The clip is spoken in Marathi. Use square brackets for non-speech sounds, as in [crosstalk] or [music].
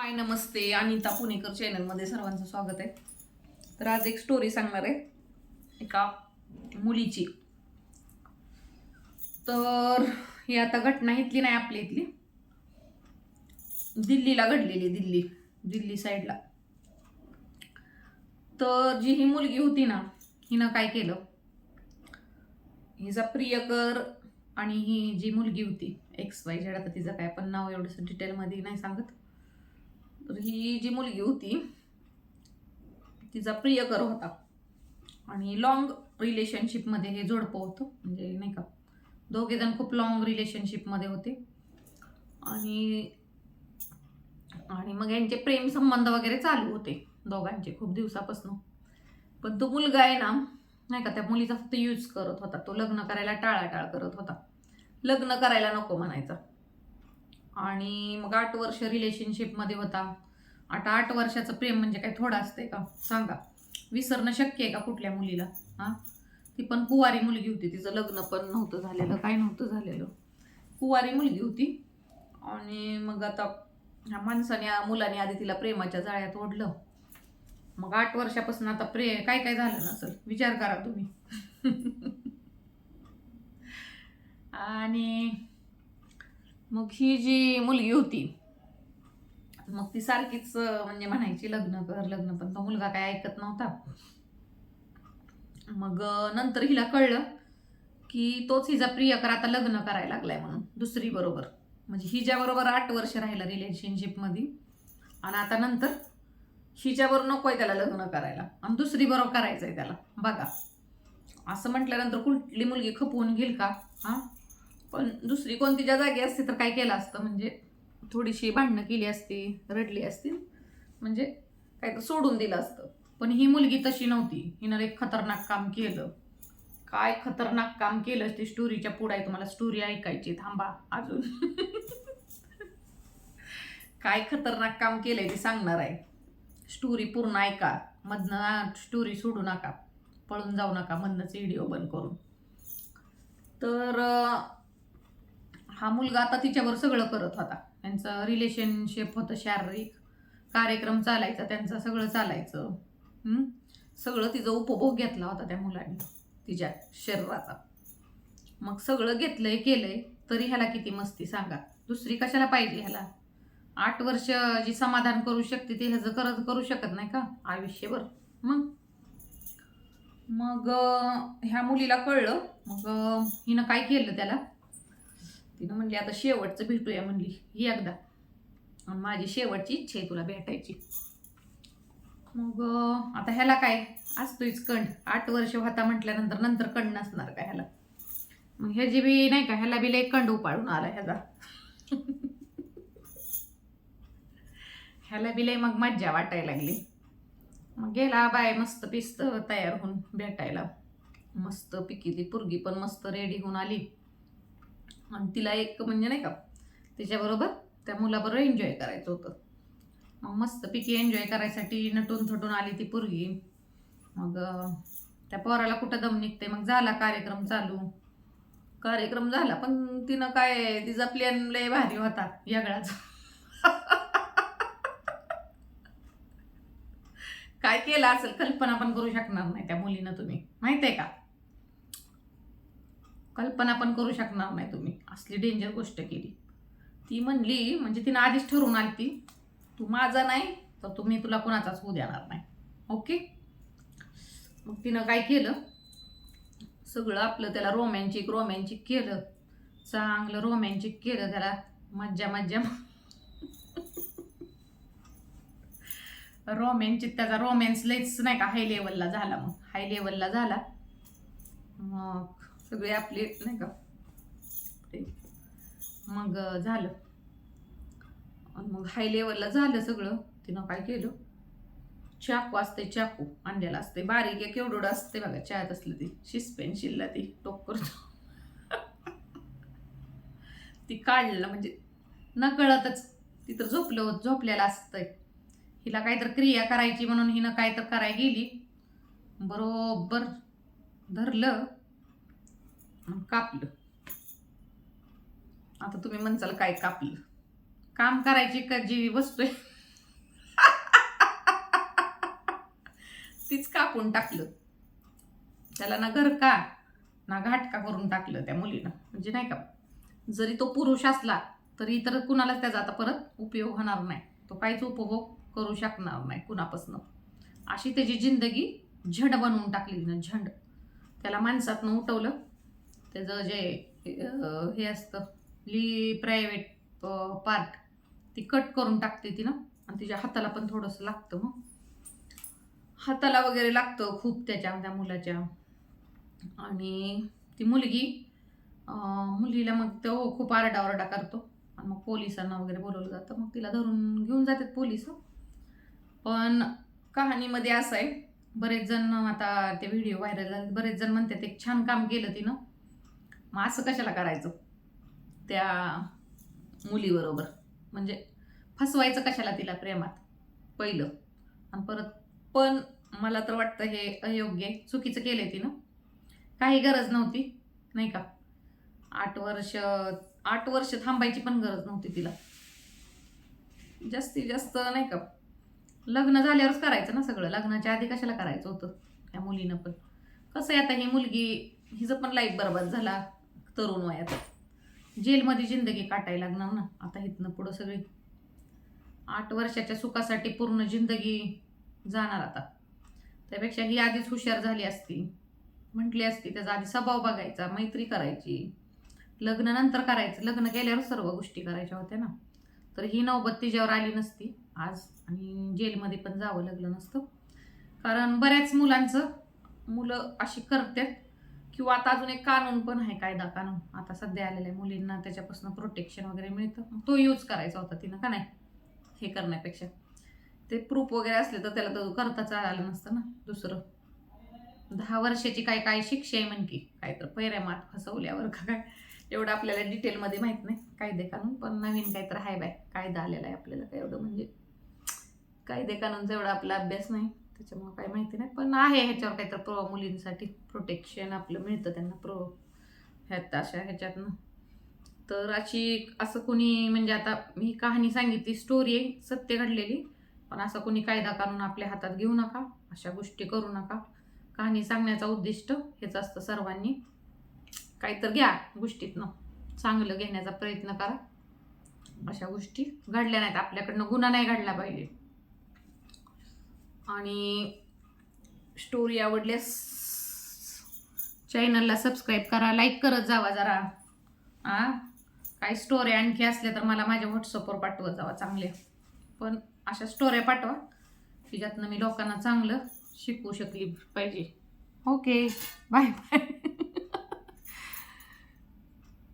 हाय नमस्ते. अनिता पुणेकर चॅनलमध्ये सर्वांचं स्वागत आहे. तर आज एक स्टोरी सांगणार आहे. एका मुलीची. तर ही आता घटना इथली नाही आपल्या इथली. दिल्लीला घडलेली दिल्ली. दिल्ली साईडला तर जी ही मुलगी होती ना हिनं काय केलं? हिचा प्रियकर आणि ही जी मुलगी होती एक्स वाय झेड आता तिचं काय पण नाव एवढंसं डिटेलमध्ये नाही सांगत. तर ही जी मुलगी होती तिचा प्रियकर होता. आणि लॉंग रिलेशनशिपमध्ये हे जोडपं होतं. म्हणजे नाही का दोघे जण खूप लॉंग रिलेशनशिपमध्ये होते. आणि आणि मग यांचे प्रेम संबंध वगैरे चालू होते दोघांचे खूप दिवसापासून. पण तो मुलगा आहे ना नाही का त्या मुलीचा फक्त यूज करत होता. तो लग्न करायला टाळाटाळ करत होता. लग्न करायला नको म्हणायचा. आणि मग आठ वर्ष रिलेशनशिपमध्ये होता. आता आठ वर्षाचं प्रेम म्हणजे काय थोडं असतंय का? सांगा. विसरणं शक्य आहे का कुठल्या मुलीला? हां? ती पण कुवारी मुलगी होती. तिचं लग्न पण नव्हतं झालेलं काय नव्हतं झालेलं. कुवारी मुलगी होती. आणि मग आता ह्या माणसाने या मुलाने आधी तिला प्रेमाच्या जाळ्यात ओढलं. मग आठ वर्षापासून आता प्रे काय काय झालं नसेल विचार करा तुम्ही. [laughs] आणि मग ही जी मुलगी होती मग ती सारखीच म्हणजे म्हणायची लग्न कर लग्न पण तो मुलगा काय ऐकत नव्हता. मग नंतर हिला कळलं की तोच हिचा प्रियकर आता लग्न करायला लागलाय म्हणून दुसरी बरोबर. म्हणजे हिच्याबरोबर आठ वर्ष राहिला रिलेशनशिपमध्ये आणि आता नंतर हिच्याबरोबर आहे त्याला लग्न करायला. आणि दुसरी बरोबर करायचं आहे त्याला. बघा. असं म्हटल्यानंतर कुठली मुलगी खपवून घेईल का? हां? पण दुसरी कोणती ज्या जागी असते तर काय केलं असतं? म्हणजे थोडीशी भांडणं केली असती रडली असती म्हणजे काय तर सोडून दिलं असतं. पण ही मुलगी तशी नव्हती. हिनं एक खतरनाक काम केलं. काय खतरनाक काम केलं ती स्टोरीच्या पुढे आहे तुम्हाला स्टोरी ऐकायची. थांबा अजून. काय खतरनाक काम केलंय ते सांगणार आहे. स्टोरी पूर्ण ऐका. मधनं स्टोरी सोडू नका. पळून जाऊ नका. मधनंच व्हिडिओ बंद करून. तर हा मुलगा आता तिच्यावर सगळं करत होता. त्यांचं रिलेशनशिप होतं शारीरिक. कार्यक्रम चालायचा त्यांचं सगळं चालायचं. सगळं तिचा उपभोग घेतला होता त्या मुलाने तिच्या शरीराचा. मग सगळं घेतलंय केलंय तरी ह्याला किती मस्ती सांगा. दुसरी कशाला पाहिजे ह्याला? आठ वर्ष जी समाधान करू शकते ती ह्याचं करत करू शकत नाही का? आयुष्यभर. मग? मग ह्या मुलीला कळलं. मग हिनं काय केलं त्याला? तिनं म्हणली आता शेवटचं भेटूया म्हणली ही एकदा. आणि माझी शेवटची इच्छा आहे तुला भेटायची. मग आता ह्याला काय? असतोच कंड आठ वर्ष होता म्हटल्यानंतर नंतर कंड नसणार का ह्याला? मग ह्याची बी नाही का ह्याला बी लय कंड उपाडून आला ह्याचा. ह्याला बी लय मग मज्जा वाटायला लागली. मग गेला बाय मस्त पिस्त तयार होऊन भेटायला. मस्त पिकी ती पुरगी पण मस्त रेडी होऊन आली. आणि तिला एक म्हणजे नाही का तिच्याबरोबर त्या मुलाबरोबर एन्जॉय करायचं होतं. मग मस्त एन्जॉय करायसाठी नटून थटून आली ती पोरगी. मग त्या पोराला कुठं दम निघते मग झाला कार्यक्रम चालू. कार्यक्रम झाला पण तिनं काय तिचा प्लॅन लय भारी होता वेगळाच. [laughs] काय केलं असेल कल्पना पण करू शकणार नाही त्या मुलीनं तुम्ही. माहिती आहे का? कल्पना पण करू शकणार नाही तुम्ही. असली डेंजर गोष्ट केली. ती म्हणली म्हणजे तिनं आधीच ठरवून आली ती तू माझा नाही तर तुम्ही तुला कोणाचाच होऊ देणार नाही. ओके मग तिनं काय केलं? सगळं आपलं त्याला रोमॅन्चिक रोमॅन्चिक केलं. चांगलं रोमॅन्चिक केलं त्याला. मज्जा मज्जा. रोमॅन्चिक त्याचा रोमॅन्स लईच नाही का हाय लेवलला झाला मग. हाय लेवलला झाला. मग सगळे आपले नाही का? ते. मग झालं. मग हाय लेवलला झालं सगळं. तिनं काय केलं? चाकू असते चाकू. आणलेला असते बारीक. एक एवढं असते बघा चहात असलं ती. शिस्पेन्शिलला ती. टोक करतो. [laughs] ती काढलं म्हणजे नकळतच. ती तर झोपलं होत झोपलेलं असतंय. हिला काहीतरी क्रिया करायची म्हणून हिनं काय तर करायला गेली. बरोबर धरलं. कापलं. आता तुम्ही म्हणचाल काय कापलं? काम करायची का जी वस्तू आहे? तीच कापून टाकलं. त्याला ना घरका ना घाटका करून टाकलं त्या मुलीनं. म्हणजे नाही का? जरी तो पुरुष असला तरी इतर कुणालाच त्याचा आता परत उपयोग होणार नाही. तो काहीच उपभोग करू शकणार नाही कुणापासून. अशी त्याची जिंदगी झड बनवून टाकली ना झंड. त्याला माणसातनं उठवलं. त्याचं जे हे असतं ली प्रायव्हेट पार्ट ती कट करून टाकते ती ना. आणि तिच्या हाताला पण थोडंसं लागतं मग. हाताला वगैरे लागतं खूप त्याच्या त्या मुलाच्या. आणि ती मुलगी मुलीला मग तो खूप आरडाओरडा करतो. आणि मग पोलिसांना वगैरे बोलवलं जातं. मग तिला धरून घेऊन जातात पोलीस पण कहाणीमध्ये असं आहे बरेच जण आता ते व्हिडिओ व्हायरल झाले. बरेच जण म्हणतात एक छान काम केलं तिनं. मग असं कशाला करायचं? त्या मुलीबरोबर. म्हणजे फसवायचं कशाला तिला प्रेमात? पहिलं. आणि परत पण मला तर वाटतं हे अयोग्य आहे. चुकीचं आहे तिनं. काही गरज नव्हती नाही का? आठ वर्ष आठ वर्ष थांबायची पण गरज नव्हती तिला. जास्तीत जास्त नाही का? लग्न झाल्यावरच करायचं ना सगळं. लग्नाच्या आधी कशाला करायचं होतं त्या मुलीनं पण? कसं आहे आता ही मुलगी? हिचं पण लाईफ बरबाद झाला. तरुण वयात. जेलमध्ये जिंदगी काटायला लागणार ना? आता इथनं पुढं सगळी. आठ वर्षाच्या सुखासाठी पूर्ण जिंदगी जाणार आता. त्यापेक्षा ही आधीच हुशार झाली असती. म्हटली असती त्याचा आधी स्वभाव बघायचा मैत्री करायची. लग्न नंतर करायचं. लग्न केल्यावर सर्व गोष्टी करायच्या होत्या ना? तर ही नौबत तिच्यावर आली नसती आज आणि जेलमध्ये पण जावं लागलं नसतं. कारण बऱ्याच मुलांचं मुलं अशी करतात किंवा आता अजून एक कानून पण आहे कायदा कानून. आता सध्या आलेल्या मुलींना त्याच्यापासून प्रोटेक्शन वगैरे मिळतं. तो यूज करायचा होता तिनं का नाही? हे करण्यापेक्षा. ते प्रूफ वगैरे असले तर त्याला तर करताच आलं नसतं ना दुसरं. दहा वर्षाची काय काय शिक्षा आहे म्हण की काय तर पैऱ्या मात फसवल्यावर का काय? एवढं आपल्याला डिटेलमध्ये माहीत नाही. कायदे कानून पण नवीन काय तर आहे बाय. कायदा आलेला आहे आपल्याला काय एवढं म्हणजे. कायदे कानूनचा एवढा आपला अभ्यास नाही. त्याच्यामुळे काय माहिती नाही. पण आहे ह्याच्यावर काहीतर प्रो मुलींसाठी प्रोटेक्शन आपलं मिळतं त्यांना प्रो ह्यात अशा ह्याच्यातनं. तर अशी असं कोणी म्हणजे आता मी कहाणी सांगितली स्टोरी आहे सत्य घडलेली. पण असं कोणी कायदा कानून आपल्या हातात घेऊ नका अशा गोष्टी करू नका. कहाणी सांगण्याचा उद्दिष्ट हेच असतं सर्वांनी. काहीतर घ्या गोष्टीतनं. चांगलं घेण्याचा प्रयत्न करा. अशा गोष्टी घडल्या नाहीत. आपल्याकडनं गुन्हा नाही घडला पाहिजे. आणि स्टोरी आवडल्यास चॅनलला सबस्क्राईब करा लाईक करत जावा जरा. आ? काही स्टोऱ्या आणखी असल्या तर मला माझ्या व्हॉट्सअपवर पाठवत जावा चांगल्या पण अशा स्टोऱ्या पाठवा की ज्यातनं मी लोकांना चांगलं शिकवू शकली पाहिजे. Okay bye bye